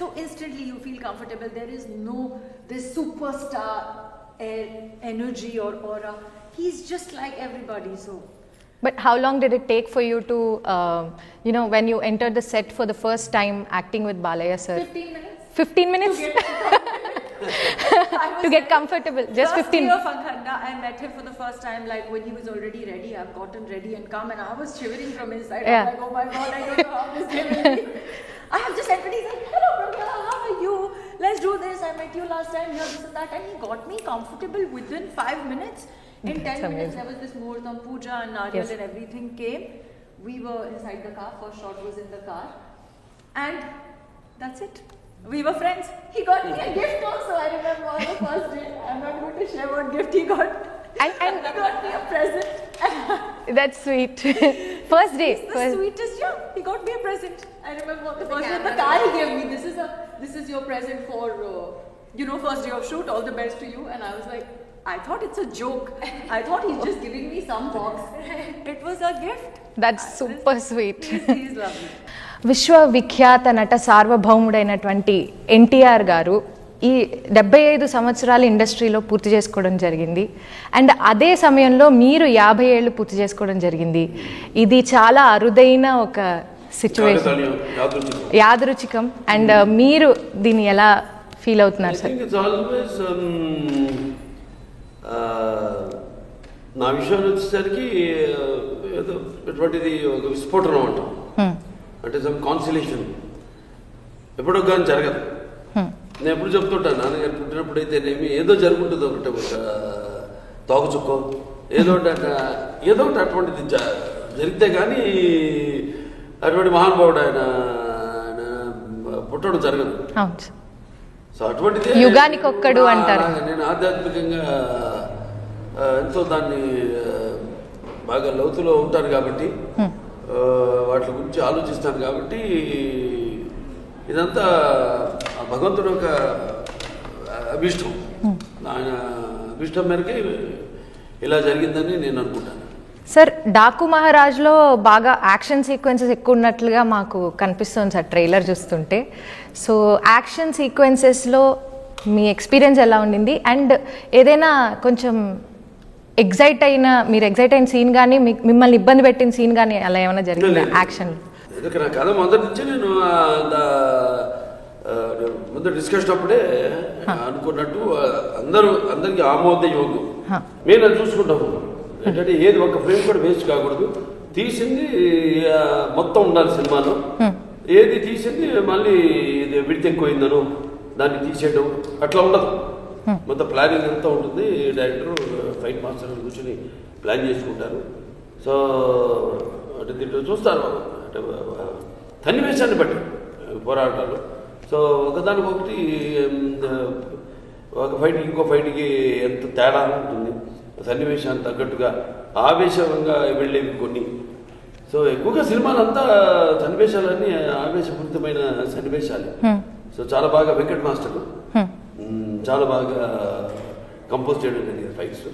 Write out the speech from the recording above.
So instantly you feel comfortable. There is no this superstar energy or aura. He's just like everybody. So But how long did it take for you to, uh, you know, when you entered the set for the first time acting with Balaya sir? 15 minutes. 15 minutes To get, to get comfortable. Just First 15. day of Akhanda, I met him for the first time, like when he was already ready. I've gotten ready and come, and I was shivering from inside. Yeah. I'm like, oh my god, I don't know how this will be. I have just entered. He's like, hello, Let's do this. I met you last time. Here, this and that, and he got me comfortable within five minutes. In That's ten minutes, amazing. there was this Muhurtam puja and Naryal Yes. and everything came. We were inside the car. First shot was in the car, and that's it. We were friends. He got me a gift also. I remember on the first day. I'm not going to share what gift he got. And- and- he got me a present. That's sweet. first day. the First, sweetest, yeah. He got me a present. I remember the first day. The car he gave me. This is a. This is your present for. Uh, you know, first day of shoot. All the best to you. And I was like. I thought it's a joke. I thought he's just giving me some box. It was a gift. that's super sweet. He's, he's lovely. విశ్వవిఖ్యాత నట సార్వభౌముడైనటువంటి ఎన్టీఆర్ గారు ఈ డెబ్బై ఐదు సంవత్సరాల ఇండస్ట్రీలో పూర్తి చేసుకోవడం జరిగింది అండ్ అదే సమయంలో మీరు యాభై ఏళ్ళు పూర్తి చేసుకోవడం జరిగింది ఇది చాలా అరుదైన ఒక సిచ్యువేషన్. యాదృచికం అండ్ మీరు దీన్ని ఎలా ఫీల్ అవుతున్నారు సార్ um, uh, నా విషయాలు వచ్చేసరికి uh, ఏదో ఎటువంటిది ఒక విస్ఫోటనం అంటాం. అంటే సమ్ కాన్సిలేషన్ ఎప్పుడో కానీ జరగదు. నేను ఎప్పుడు చెప్తుంటాను నాన్నగారు పుట్టినప్పుడు అయితేనేమి ఏదో జరుగుంటుంది ఒకటి ఒక తోకచుక్కో. ఏదో ఒకటి ఏదో ఒకటి అటువంటిది జరిగితే కానీ అటువంటి మహానుభావుడు ఆయన ఆయన పుట్టడం జరగదు. సో అటువంటిదే యుగానికి ఒక్కడు అంటారు. నేను ఆధ్యాత్మికంగా ఎంతో దాన్ని బాగా లోతులో ఉంటాను కాబట్టి వాటి గురించి ఆలోచిస్తాను కాబట్టి ఇదంతా ఆ భగవంతుడు యొక్క అభిష్టం. ఆయన అభిష్టం మేరకే ఇలా జరిగిందని నేను అనుకుంటాను. సార్ డాకు మహారాజ్లో బాగా యాక్షన్ సీక్వెన్సెస్ ఎక్కువ ఉన్నట్లుగా మాకు కనిపిస్తుంది సార్ ట్రైలర్ చూస్తుంటే. సో యాక్షన్ సీక్వెన్సెస్లో మీ ఎక్స్పీరియన్స్ ఎలా ఉండింది? అండ్ ఏదైనా కొంచెం ఎగ్జైట్ అయిన మీరు ఎగ్జైట్ అయిన సీన్ కానీ మిమ్మల్ని ఇబ్బంది పెట్టిన సీన్ కానీ అలా ఏమైనా జరిగిందా. యాక్షన్. ఎందుకు నా కథ మొదటి నుంచి నేను ఆ, దా- ఆ, ముందు డిస్కషన్ అప్పుడే అనుకున్నట్టు అందరూ అందరికీ ఆమోదయోగ్యం. హ. మేము చూసుకుంటాము. ఏంటంటే ఏది ఒక ఫ్రేమ్ కూడా వేస్ట్ కాకూడదు. తీసింది మొత్తం ఉండాలి సినిమాలో. ఏది తీసింది మళ్ళీ ఇది విడితే ఎక్కువైందను దాన్ని తీసేయడం అట్లా ఉండదు. మొత్తం ప్లానింగ్ అంతా ఉంటుంది. డైరెక్టర్ ఫైట్ మాస్టర్ కూర్చొని ప్లాన్ చేసుకుంటారు. సో అంటే దీంట్లో చూస్తారు అంటే సన్నివేశాన్ని బట్టి పోరాటాలు. సో ఒకదానికొకటి ఉమ్, ఒక ఫైట్కి ఇంకో ఫైట్కి ఎంత తేడా ఉంటుంది. సన్నివేశానికి తగ్గట్టుగా ఆవేశంగా వెళ్ళేవి కొన్ని. సో ఎక్కువగా సినిమాలంతా సన్నివేశాలన్నీ ఆవేశపూరితమైన సన్నివేశాలు. సో చాలా బాగా వెంకట్ మాస్టర్. చాలా బాగా కంపోజ్ చేయడం జరిగింది ఫైట్స్